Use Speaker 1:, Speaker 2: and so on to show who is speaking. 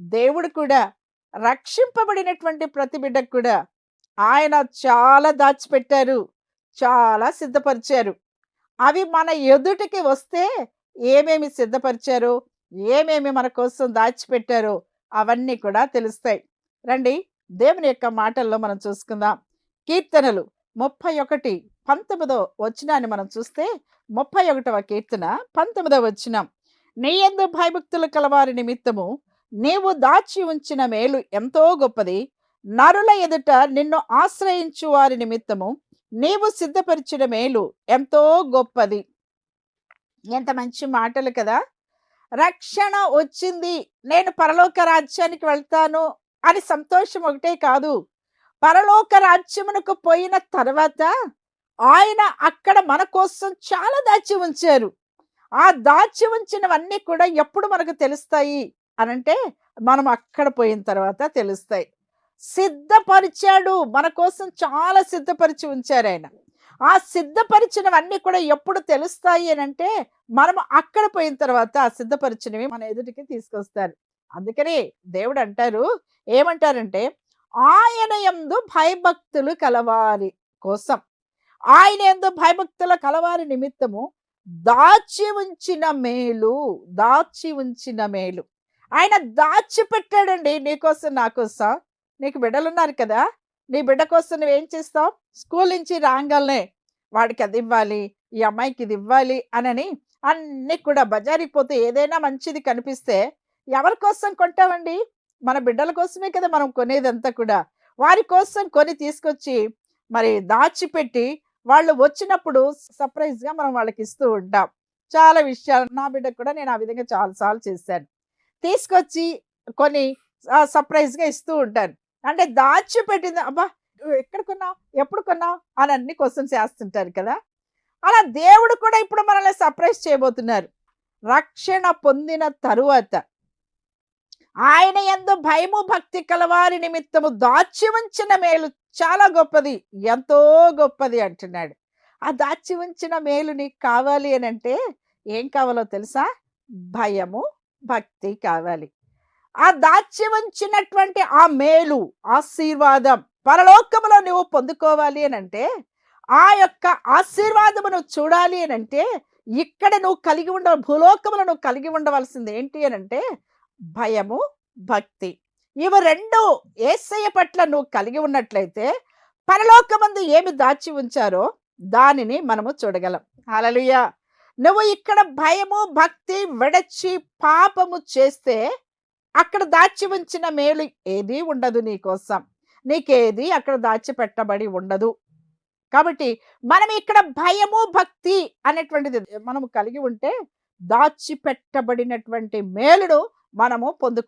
Speaker 1: దేవుడు కూడా రక్షింపబడినటువంటి ప్రతి బిడ్డకు కూడా ఆయన చాలా దాచిపెట్టారు చాలా సిద్ధపరిచారు. అవి మన ఎదుటికి వస్తే ఏమేమి సిద్ధపరిచారో ఏమేమి మన కోసం దాచిపెట్టారో అవన్నీ కూడా తెలుస్తాయి. రండి దేవుని యొక్క మాటల్లో మనం చూసుకుందాం. కీర్తనలు ముప్పై ఒకటి పంతొమ్మిదో వచనాన్ని మనం చూస్తే ముప్పై ఒకటవ కీర్తన పంతొమ్మిదవ వచనం. నీ ఎందు భయభక్తులు కలవారి నిమిత్తము నీవు దాచి ఉంచిన మేలు ఎంతో గొప్పది. నరుల ఎదుట నిన్ను ఆశ్రయించు వారి నిమిత్తము నీవు సిద్ధపరిచిన మేలు ఎంతో గొప్పది. ఎంత మంచి మాటలు కదా. రక్షణ వచ్చింది. నేను పరలోక రాజ్యానికి వెళ్తాను అని సంతోషం ఒకటే కాదు. పరలోక రాజ్యమునకు పోయిన తర్వాత ఆయన అక్కడ మన కోసం చాలా దాచి ఉంచారు. ఆ దాచి ఉంచినవన్నీ కూడా ఎప్పుడు మనకు తెలుస్తాయి. అనంటే మనం అక్కడ పోయిన తర్వాత తెలుస్తాయి. సిద్ధపరిచాడు. మన కోసం చాలా సిద్ధపరిచి ఉంచారు ఆయన. ఆ సిద్ధపరిచినవన్నీ కూడా ఎప్పుడు తెలుస్తాయి అని అంటే మనం అక్కడ పోయిన తర్వాత ఆ సిద్ధపరిచినవి మన ఎదుటికి తీసుకొస్తారు. అందుకని దేవుడు అంటారు ఏమంటారంటే ఆయన ఎందు భయభక్తులు కలవారి కోసం. ఆయన ఎందు భయభక్తుల కలవారి నిమిత్తము దాచి ఉంచిన మేలు దాచి ఉంచిన మేలు. ఆయన దాచి పెట్టాడండి నీకోసం నా కోసం. నీకు బిడ్డలున్నారు కదా నీ బిడ్డ కోసం నువ్వేం చేస్తావు? స్కూల్ నుంచి రాగానే వాడికి అది ఇవ్వాలి ఈ అమ్మాయికి ఇది ఇవ్వాలి అనని అన్నీ కూడా బజారికి పోతే ఏదైనా మంచిది కనిపిస్తే ఎవరి కోసం కొంటామండి? మన బిడ్డల కోసమే కదా మనం కొనేదంతా కూడా. వారి కోసం కొని తీసుకొచ్చి మరి దాచిపెట్టి వాళ్ళు వచ్చినప్పుడు సర్ప్రైజ్గా మనం వాళ్ళకి ఇస్తూ ఉంటాం. చాలా విషయాలు నా బిడ్డకు కూడా నేను ఆ విధంగా చాలాసార్లు చేశాను. తీసుకొచ్చి కొన్ని సర్ప్రైజ్గా ఇస్తూ ఉంటాను అంటే దాచిపెట్టింది అబ్బా ఎక్కడ కొన్నావు? ఎప్పుడు కొన్నావు? అని అన్ని క్వశ్చన్స్ వేస్తుంటారు కదా. అలా దేవుడు కూడా ఇప్పుడు మనల్ని సర్ప్రైజ్ చేయబోతున్నారు. రక్షణ పొందిన తరువాత ఆయన ఎందు భయము భక్తి కలవారి నిమిత్తము దాచి ఉంచిన మేలు చాలా గొప్పది ఎంతో గొప్పది అంటున్నాడు. ఆ దాచి ఉంచిన మేలు నీకు కావాలి అని అంటే ఏం కావాలో తెలుసా? భయము భక్తి కావాలి. ఆ దాచి ఉంచినటువంటి ఆ మేలు ఆశీర్వాదం పరలోకములో నువ్వు పొందుకోవాలి అని అంటే ఆ యొక్క ఆశీర్వాదము నువ్వు చూడాలి అని అంటే ఇక్కడ నువ్వు కలిగి ఉండ భూలోకములు నువ్వు కలిగి ఉండవలసింది ఏంటి అని అంటే భయము భక్తి. ఇవి రెండు ఏసయ్య పట్ల నువ్వు కలిగి ఉన్నట్లయితే పరలోకమందు ఏమి దాచి ఉంచారో దానిని మనము చూడగలం. హల్లెలూయ! నువ్వు ఇక్కడ భయము భక్తి విడచి పాపము చేస్తే అక్కడ దాచి ఉంచిన మేలు ఏది ఉండదు నీకోసం నీకేది అక్కడ దాచిపెట్టబడి ఉండదు. కాబట్టి మనం ఇక్కడ భయము భక్తి అనేటువంటిది మనము కలిగి ఉంటే దాచిపెట్టబడినటువంటి మేలును మనము పొందుకు